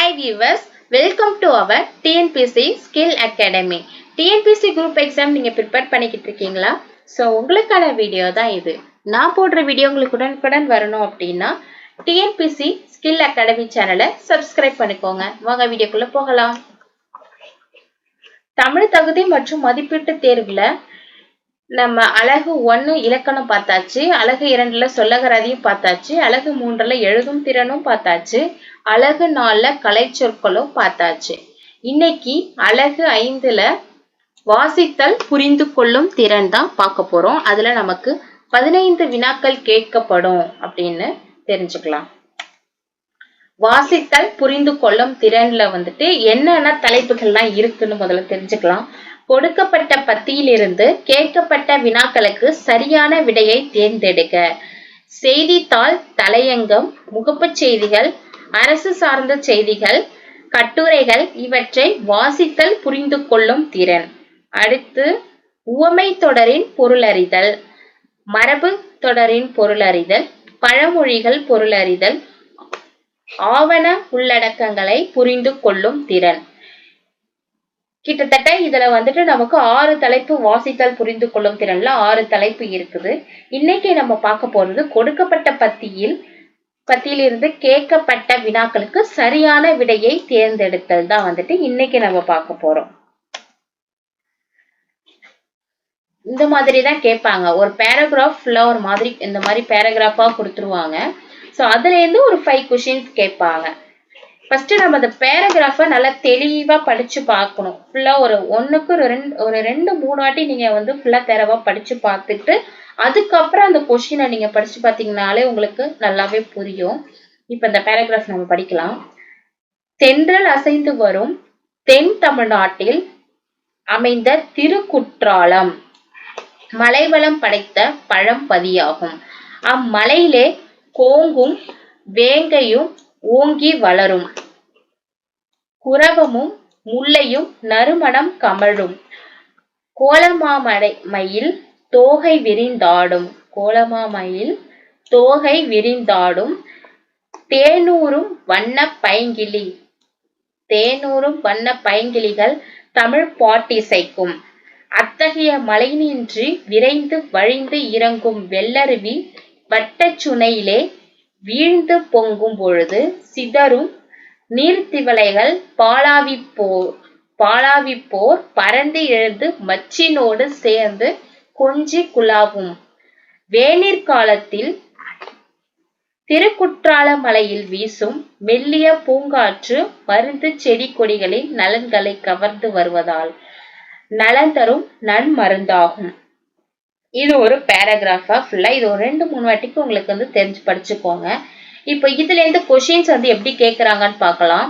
Hi viewers welcome to our TNPSC skill academy TNPSC group exam நீங்கள் prepare பண்ணிக்கிட்டு இருக்கீங்களா? So உங்களுக்கான video தான் இது. நான் போடுற வீடியோ உங்களுக்கு உடனுக்குடன் வரணும் அப்படின்னா டிஎன்பிசி ஸ்கில் அகாடமி சேனலை சப்ஸ்கிரைப் பண்ணிக்கோங்க. வாங்க வீடியோக்குள்ளே போகலாம். தமிழ் தகுதி மற்றும் மதிப்பீட்டு தேர்வில் நம்ம அழகு ஒன்று இலக்கணம் பார்த்தாச்சு. அழகு இரண்டுல சொல்லகராதியும் பார்த்தாச்சு. அழகு மூன்றுல எழுதும் திறனும் பார்த்தாச்சு. அழகு நாலுல கலை சொற்களும் பார்த்தாச்சு. இன்னைக்கு அழகு ஐந்துல வாசித்தல் புரிந்து கொள்ளும் திறன் தான் பார்க்க போறோம். அதுல நமக்கு பதினைந்து வினாக்கள் கேட்கப்படும் அப்படின்னு தெரிஞ்சுக்கலாம். வாசித்தல் புரிந்து கொள்ளும் திறன்ல வந்துட்டு என்னென்ன தலைப்புகள்லாம் இருக்குன்னு முதல்ல தெரிஞ்சுக்கலாம். கொடுக்கப்பட்ட பத்தியிலிருந்து கேட்கப்பட்ட வினாக்களுக்கு சரியான விடையை தேர்ந்தெடுக்க செய்தித்தாள் தலையங்கம் முகப்புச் செய்திகள் அரசு சார்ந்த செய்திகள் கட்டுரைகள் இவற்றை வாசித்தல் புரிந்து கொள்ளும் திறன். அடுத்து உவமை தொடரின் பொருளறிதல். மரபு தொடரின் பொருளறிதல். பழமொழிகள் பொருளறிதல். ஆவண உள்ளடக்கங்களை புரிந்து கொள்ளும் திறன். கிட்டத்தட்ட இதுல வந்துட்டு நமக்கு ஆறு தலைப்பு வாசித்தல் புரிந்து கொள்ளும் திறன்ல ஆறு தலைப்பு இருக்குது. இன்னைக்கு நம்ம பார்க்க போறது கொடுக்கப்பட்ட பத்தியில் பத்தியிலிருந்து கேட்கப்பட்ட வினாக்களுக்கு சரியான விடையை தேர்ந்தெடுத்தல் தான் வந்துட்டு இன்னைக்கு நம்ம பார்க்க போறோம். இந்த மாதிரி தான் கேட்பாங்க. ஒரு பேராகிராஃப் ஃபுல்லா ஒரு மாதிரி இந்த மாதிரி பேராகிராஃபா கொடுத்துருவாங்க. ஸோ அதுல இருந்து ஒரு ஃபைவ் கொஷின்ஸ் கேட்பாங்க. ஃபர்ஸ்ட் நம்ம அந்த பேராகிராஃபை நல்லா தெளிவா படிச்சு பார்க்கணும். ஃபுல்லாக ஒரு ஒண்ணுக்கு ஒரு ரெண்டு ஒரு ரெண்டு மூணு வாட்டி நீங்க வந்து ஃபுல்லா தெரவாக படிச்சு பார்த்துட்டு அதுக்கப்புறம் அந்த கொஷினை நீங்க படிச்சு பார்த்தீங்கனாலே உங்களுக்கு நல்லாவே புரியும். இப்ப இந்த பேராகிராஃப் நம்ம படிக்கலாம். தென்றல் அசைந்து வரும் தென் தமிழ்நாட்டில் அமைந்த திருக்குற்றாலம். மலைவளம் படைத்த பழம்பதியாகும். அம்மலையிலே கோங்கும் வேங்கையும் ஓங்கி வளரும். குரவமும் முல்லையும் நறுமணம் கமழும். கோலமாமடை மயில் தோகை விரிந்தாடும். கோலமாமயில் தோகை விரிந்தாடும். தேனூரும் வண்ண பைங்கிளி. தேனூரும் வண்ண பைங்கிளிகள் தமிழ் பாட்டிசைக்கும். அத்தகைய மலையினின்றி விரைந்து வழிந்து இறங்கும் வெள்ளருவி வட்டச்சுனையிலே வீழ்ந்து பொங்கும் பொழுது சிதறும் நீர்த்திவளைகள் பாலாவிப்போர் பாலாவிப்போர் பறந்து எழுந்து மச்சினோடு சேர்ந்து கொஞ்சி குழாவும் வேநீர் காலத்தில் திருக்குற்றால மலையில் வீசும் மெல்லிய பூங்காற்று மருந்து செடி கொடிகளின் நலன்களை கவர்ந்து வருவதால் நலன் தரும் நன்மருந்தாகும். இது ஒரு பேராகிராஃபா ஃபுல்லா இது ஒரு ரெண்டு மூணு வாட்டிக்கு உங்களுக்கு வந்து தெரிஞ்சு படிச்சுக்கோங்க. இப்போ இதுல இருந்து கொஷின்ஸ் வந்து எப்படி கேட்குறாங்கன்னு பார்க்கலாம்.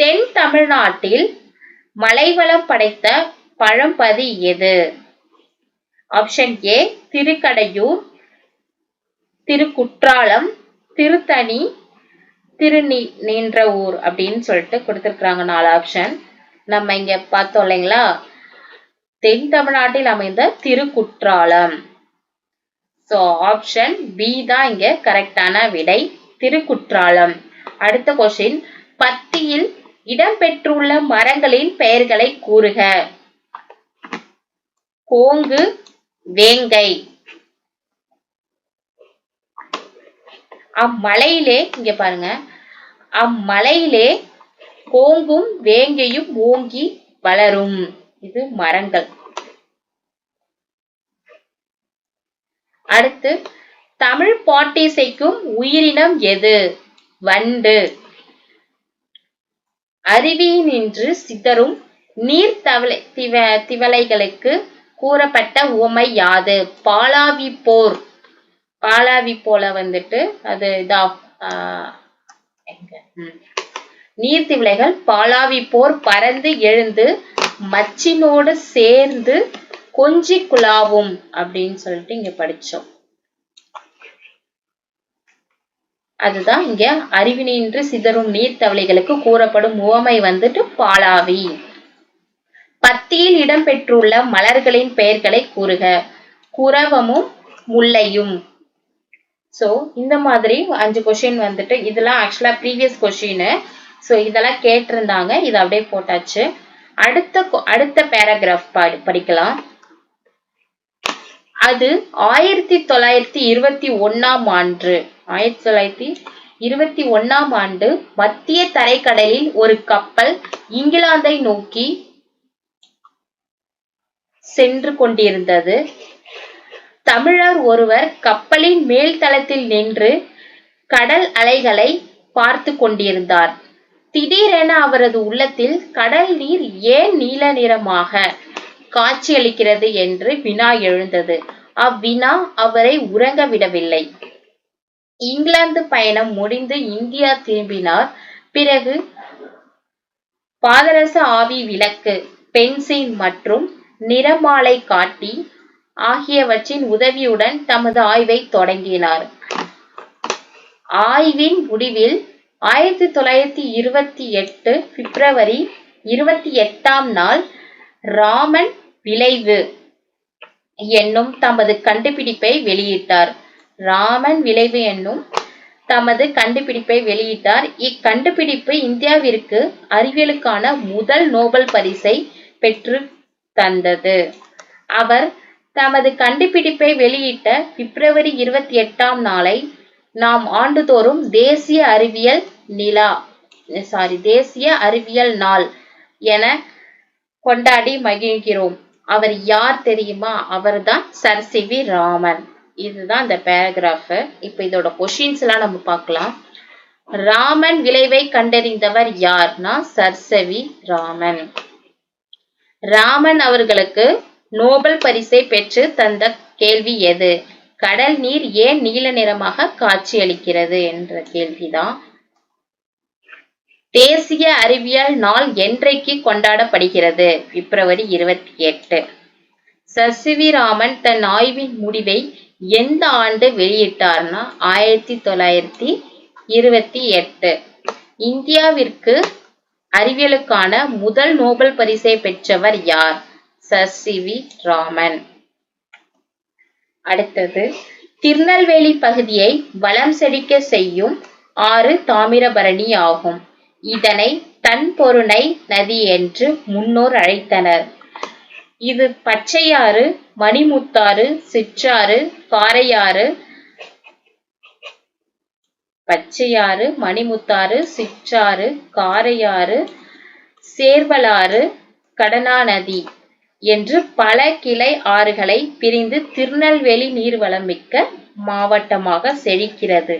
தென் தமிழ்நாட்டில் மலைவளம் படைத்த பழம்பதி எது? ஆப்ஷன் ஏ திருக்கடையூர் திருக்குற்றாலம் திருத்தணி திருநீ நின்ற ஊர் அப்படின்னு சொல்லிட்டு கொடுத்துருக்குறாங்க நாலு ஆப்ஷன் நம்ம இங்க பார்த்தோம் இல்லைங்களா? தென் தமிழ்நாட்டில் அமைந்த திருக்குற்றாலம். ஸோ ஆப்ஷன் பி தான் இங்க கரெக்டான விடை திருக்குற்றாலம். அடுத்த கொஸ்டின் பத்தியில் இடம்பெற்றுள்ள மரங்களின் பெயர்களை கூறுக. கோங்கு வேங்கை. அம்மலையிலே இங்க பாருங்க அம்மலையிலே கோங்கும் வேங்கையும் ஓங்கி வளரும். இது மரங்கள். அடுத்து தமிழ் பாட்டிசைக்கும் உயிரினம் எது? வண்டு. அருவியினின்று சிதறும் நீர் தவளை திவ திவலைகளுக்கு கூறப்பட்ட உவமை யாது? பாலாவி போர் பாலாவி போல வந்துட்டு அது இதா நீர்த்திவளைகள் பாலாவி போர் பறந்து எழுந்து மச்சினோடு சேர்ந்து கொஞ்சி குழாவும் அப்படின்னு சொல்லிட்டு இங்க படிச்சோம். அதுதான் இங்க அறிவினின்று சிதறும் நீர்த்தவளைகளுக்கு கூறப்படும் உவமை வந்துட்டு பாலாவி. பத்தியில் இடம்பெற்றுள்ள மலர்களின் பெயர்களை கூறுக. குரவமும் முல்லையும். ஸோ இந்த மாதிரி அஞ்சு கொஷின் வந்துட்டு இதெல்லாம் ஆக்சுவலா ப்ரீவியஸ் கொஷின் ஸோ இதெல்லாம் கேட்டிருந்தாங்க. இது அப்படியே போட்டாச்சு. அடுத்த அடுத்த பேராகிராஃப் படிக்கலாம். அது ஆயிரத்தி தொள்ளாயிரத்தி இருபத்தி ஒன்னாம் ஆண்டு. ஆயிரத்தி தொள்ளாயிரத்தி இருபத்தி ஒன்னாம் ஆண்டு மத்திய தரைக்கடலில் ஒரு கப்பல் இங்கிலாந்தை நோக்கி சென்று கொண்டிருந்தது. தமிழர் ஒருவர் கப்பலின் மேல் தளத்தில் நின்று கடல் அலைகளை பார்த்து கொண்டிருந்தார். திடீரென அவரது உள்ளத்தில் கடல் நீர் ஏன் நீல நிறமாக காட்சியளிக்கிறது என்று வினா எழுந்தது. அவ்வினா அவரை உறங்க விடவில்லை. இங்கிலாந்து பயணம் முடிந்து இந்தியா திரும்பினார். பிறகு பாதரச ஆவி விளக்கு பென்சின் மற்றும் நிறமாலை காட்டி ஆகியவற்றின் உதவியுடன் தமது ஆய்வை தொடங்கினார். ஆய்வின் முடிவில் ஆயிரத்தி தொள்ளாயிரத்தி இருபத்தி எட்டு பிப்ரவரி இருபத்தி எட்டாம் நாள் ராமன் விளைவு என்னும் தமது கண்டுபிடிப்பை வெளியிட்டார். ராமன் விளைவு என்னும் தமது கண்டுபிடிப்பை வெளியிட்டார். இக்கண்டுபிடிப்பு இந்தியாவிற்கு அறிவியலுக்கான முதல் நோபல் பரிசை பெற்று தந்தது. அவர் தமது கண்டுபிடிப்பை வெளியிட்ட பிப்ரவரி இருபத்தி எட்டாம் நாளை நாம் ஆண்டுதோறும் தேசிய அறிவியல் நிலா சாரி தேசிய அறிவியல் நாள் என கொண்டாடி மகிழ்கிறோம். அவர் யார் தெரியுமா? அவர்தான் சர் சி வி ராமன். இதுதான் இந்த பேராகிராஃப் இப்ப இதோட கொஷின்ஸ் எல்லாம் நம்ம பார்க்கலாம். ராமன் விளைவை கண்டறிந்தவர் யார்னா சர்சவி ராமன். ராமன் அவர்களுக்கு நோபல் பரிசை பெற்று தந்த கேள்வி எது? கடல் நீர் ஏன் நீல நிறமாக காட்சியளிக்கிறது என்ற கேள்விதான். தேசிய அறிவியல் நாள் என்றைக்கு கொண்டாடப்படுகிறது? பிப்ரவரி இருபத்தி எட்டு. சசிவிராமன் தன் ஆய்வின் முடிவை எந்த ஆண்டு வெளியிட்டார்னா ஆயிரத்தி தொள்ளாயிரத்தி இருபத்தி எட்டு. இந்தியாவிற்கு அறிவியலுக்கான முதல் நோபல் பரிசை பெற்றவர் யார்? சசிவி ராமன் அடுத்தது திருநெல்வேலி பகுதியை வளம் செழிக்க செய்யும் ஆறு தாமிரபரணி ஆகும். இதனை தன்பொருணை நதி என்று முன்னோர் அழைத்தனர். இது பச்சையாறு மணிமுத்தாறு சிற்றாறு காரையாறு பச்சையாறு மணிமுத்தாறு சிற்றாறு காரையாறு சேர்வலாறு கடனா நதி என்று பல கிளை ஆறுகளை பிரிந்து திருநெல்வேலி நீர்வளம் மிக்க மாவட்டமாக செழிக்கிறது.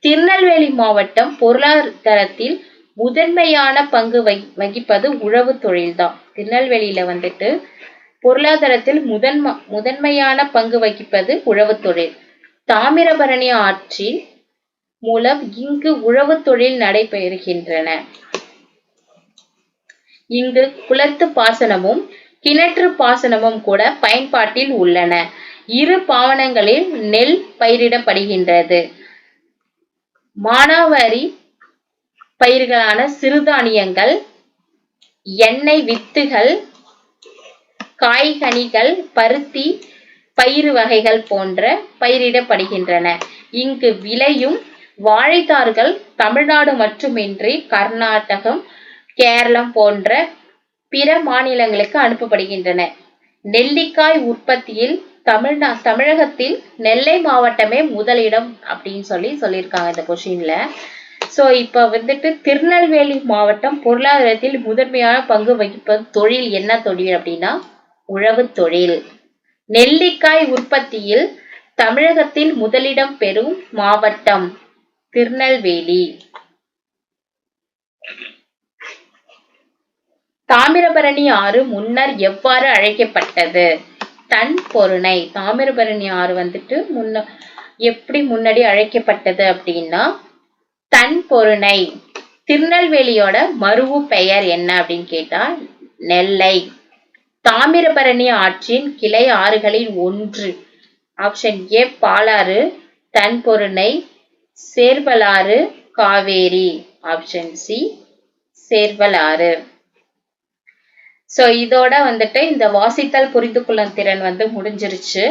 திருநெல்வேலி மாவட்டம் பொருளாதாரத்தில் முதன்மையான பங்கு வகிப்பது உழவு தொழில்தான். திருநெல்வேலியில வந்துட்டு பொருளாதாரத்தில் முதன்ம முதன்மையான பங்கு வகிப்பது உழவு தொழில். தாமிரபரணி ஆற்றில் மூலம் இங்கு உழவு தொழில் நடைபெறுகின்றன. இங்கு குளத்து பாசனமும் கிணற்று பாசனமும் கூட பயன்பாட்டில் உள்ளன. இரு பாவனங்களில் நெல் பயிரிடப்படுகின்றது. மானாவாரி பயிர்களான சிறுதானியங்கள் எண்ணெய் வித்துகள் காய்கனிகள் பருத்தி பயிறு வகைகள் போன்ற பயிரிடப்படுகின்றன. இங்கு விளையும் வாழைத்தார்கள் தமிழ்நாடு மட்டுமின்றி கர்நாடகம் கேரளம் போன்ற பிற மாநிலங்களுக்கு அனுப்பப்படுகின்றன. நெல்லிக்காய் உற்பத்தியில் தமிழ்நா தமிழகத்தில் நெல்லை மாவட்டமே முதலிடம் அப்படின்னு சொல்லி சொல்லியிருக்காங்க இந்த கொஷின்ல ஸோ இப்போ வந்துட்டு திருநெல்வேலி மாவட்டம் பொருளாதாரத்தில் முதன்மையான பங்கு வகிப்பது தொழில் என்ன தொழில் அப்படின்னா உழவு தொழில். நெல்லிக்காய் உற்பத்தியில் தமிழகத்தில் முதலிடம் பெறும் மாவட்டம் திருநெல்வேலி. தாமிரபரணி ஆறு முன்னர் எவ்வாறு அழைக்கப்பட்டது? தன் பொருணை. தாமிரபரணி ஆறு வந்துட்டு முன்ன எப்படி முன்னாடி அழைக்கப்பட்டது அப்படின்னா தன் பொருணை. திருநெல்வேலியோட மருவு பெயர் என்ன அப்படின்னு கேட்டா நெல்லை. தாமிரபரணி ஆற்றின் கிளை ஆறுகளில் ஒன்று. Option A Palar. தன்பொருணை Servalar Kaveri. Option C Servalar. So இதோட வந்துட்டு இந்த வாசித்தல் புரிந்து கொள்ளும் திறன் வந்து முடிஞ்சிருச்சு.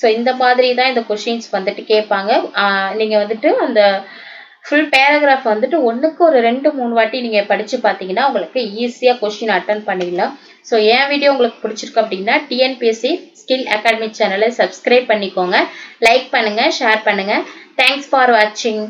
ஸோ இந்த மாதிரி தான் இந்த கொஷின்ஸ் வந்துட்டு கேட்பாங்க. நீங்கள் வந்துட்டு அந்த ஃபுல் பேராகிராஃப் வந்துட்டு ஒன்றுக்கு ஒரு ரெண்டு மூணு வாட்டி நீங்கள் படித்து பார்த்தீங்கன்னா உங்களுக்கு ஈஸியாக கொஷின் அட்டன் பண்ணிடலாம். ஸோ என் வீடியோ உங்களுக்கு பிடிச்சிருக்கு அப்படின்னா டிஎன்பிஎஸ்சி ஸ்கில் அகாடமி சேனலை சப்ஸ்கிரைப் பண்ணிக்கோங்க. லைக் பண்ணுங்கள் ஷேர் பண்ணுங்கள் தேங்க்ஸ் ஃபார் வாட்சிங்